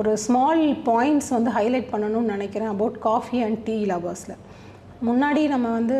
ஒரு small points வந்து highlight பண்ணணும்னு நினைக்கிறேன் அபவுட் காஃபி அண்ட் டீ லவர்ஸில் முன்னாடி நம்ம வந்து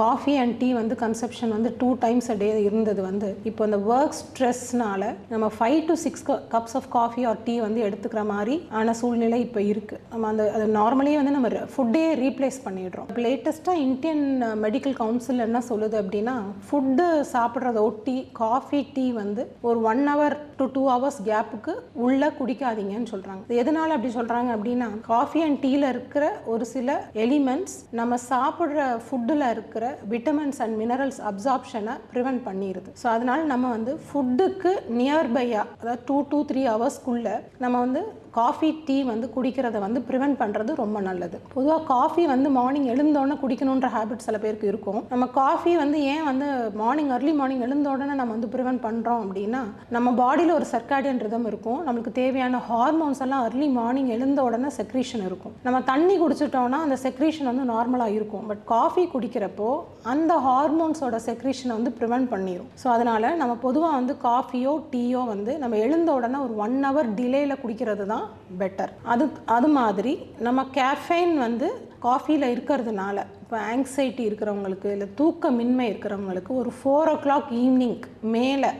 காஃபி அண்ட் டீ வந்து கன்செப்ஷன் வந்து டூ டைம்ஸ் அ டே இருந்தது வந்து. இப்போ இந்த ஒர்க் ஸ்ட்ரெஸ்னால நம்ம five to six cups of coffee or tea வந்து எடுத்துக்கிற மாதிரி ஆன சூழ்நிலை இப்போ இருக்குது நம்ம அந்த அது நார்மலி வந்து நம்ம ஃபுட்டே ரீப்ளேஸ் பண்ணிடுறோம். லேட்டஸ்ட்டாக இந்தியன் மெடிக்கல் கவுன்சில் என்ன சொல்லுது அப்படின்னா ஃபுட்டு சாப்பிட்றத ஒட்டி காஃபி டீ வந்து ஒரு one hour to two hours கேப்புக்கு உள்ளே குடிக்காதீங்கன்னு சொல்கிறாங்க எதனால் அப்படி சொல்கிறாங்க அப்படின்னா காஃபி அண்ட் டீயில் இருக்கிற ஒரு சில எலிமெண்ட்ஸ் நம்ம சாப்பிட்ற ஃபுட்டில் இருக்கிற விட்டமின்ஸ் அண்ட் மினரல்ஸ் அப்சார்ப்ஷனை ப்ரிவென்ட் பண்ணிடுது ஸோ அதனால் நம்ம வந்து ஃபுட்டுக்கு நியர்பையாக அதாவது டூ டூ த்ரீ ஹவர்ஸ்க்குள்ளே நம்ம வந்து காஃபி டீ வந்து குடிக்கிறத வந்து ப்ரிவென்ட் பண்ணுறது ரொம்ப நல்லது. பொதுவாக காஃபி வந்து மார்னிங் எழுந்தோடனே குடிக்கணுன்ற ஹேபிட் சில பேருக்கு இருக்கும். நம்ம காஃபி வந்து ஏன் வந்து மார்னிங் அர்லி மார்னிங் எழுந்தோடனே நம்ம வந்து ப்ரிவென்ட் பண்ணுறோம் அப்படின்னா நம்ம பாடியில் ஒரு சர்க்காடியன் ரிதம் இருக்கும். நம்மளுக்கு தேவையான ஹார்மோன்ஸ் எல்லாம் அர்லி மார்னிங் எழுந்த உடனே செக்ரீஷன் இருக்கும். நம்ம தண்ணி குடிச்சிட்டோம்னா அந்த செக்ரீஷன் வந்து நார்மலாக இருக்கும். பட் காஃபி குடிக்கிறப்போ அந்த ஹார்மோன்ஸோட செக்ரேஷனை வந்து ப்ரிவென்ட் பண்ணிடும் ஸோ அதனால் நம்ம பொதுவாக வந்து காஃபியோ டீயோ வந்து நம்ம எழுந்த உடனே ஒரு ஒன் ஹவர் டிலேயில் குடிக்கிறது தான் பெட்டர் அது அது மாதிரி நம்ம கேஃபைன் வந்து காஃபியில் இருக்கிறதுனால இப்போ ஆங்ஸைட்டி இருக்கிறவங்களுக்கு இல்லை தூக்கமின்மை இருக்கிறவங்களுக்கு ஒரு ஃபோர் ஓ கிளாக் ஈவினிங் மேலே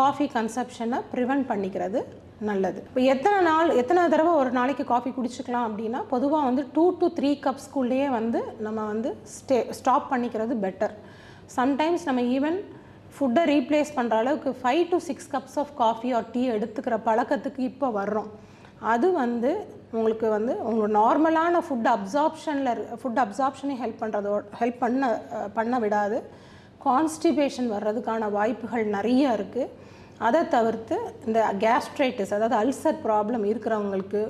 காஃபி கன்சப்ஷனை ப்ரிவென்ட் பண்ணிக்கிறது நல்லது. இப்போ எத்தனை நாள் எத்தனை தடவை ஒரு நாளைக்கு காஃபி குடிச்சுக்கலாம் அப்படின்னா பொதுவாக வந்து டூ டு த்ரீ கப்ஸ்குள்ளேயே வந்து நம்ம வந்து ஸ்டே ஸ்டாப் பண்ணிக்கிறது பெட்டர் சம்டைம்ஸ் நம்ம ஈவன் ஃபுட்டை ரீப்ளேஸ் பண்ணுற அளவுக்கு five to six cups of coffee or tea எடுத்துக்கிற பழக்கத்துக்கு இப்போ வர்றோம். அது வந்து உங்களுக்கு வந்து உங்களோட நார்மலான ஃபுட் அப்சார்ப்ஷனில் ஃபுட் அப்சார்ப்ஷனை ஹெல்ப் பண்ணுறதோ ஹெல்ப் பண்ண பண்ண விடாது. கான்ஸ்டிபேஷன் வர்றதுக்கான வாய்ப்புகள் நிறைய இருக்குது அதை தவிர்த்து இந்த கேஸ்ட்ரைட்டிஸ் அதாவது அல்சர் ப்ராப்ளம் இருக்கிறவங்களுக்கு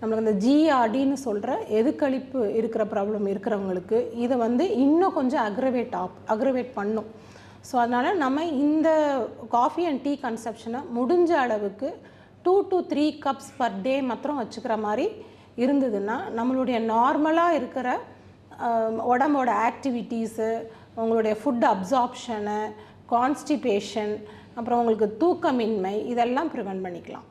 நம்மளுக்கு இந்த ஜிஆர்டின்னு சொல்கிற எதுக்களிப்பு இருக்கிற ப்ராப்ளம் இருக்கிறவங்களுக்கு இதை வந்து இன்னும் கொஞ்சம் அக்ரவேட் ஆப் அக்ரவேட் பண்ணும். ஸோ அதனால் நம்ம இந்த காஃபி அண்ட் டீ கன்சப்ஷனை முடிஞ்ச அளவுக்கு two to three cups per day மாத்திரம் வச்சுக்கிற மாதிரி இருந்ததுன்னா நம்மளுடைய நார்மலாக இருக்கிற உடம்போட ஆக்டிவிட்டீஸு உங்களுடைய ஃபுட் அப்சார்ப்ஷனு கான்ஸ்டிபேஷன் அப்புறம் உங்களுக்கு தூக்கமின்மை இதெல்லாம் ப்ரிவென்ட் பண்ணிக்கலாம்.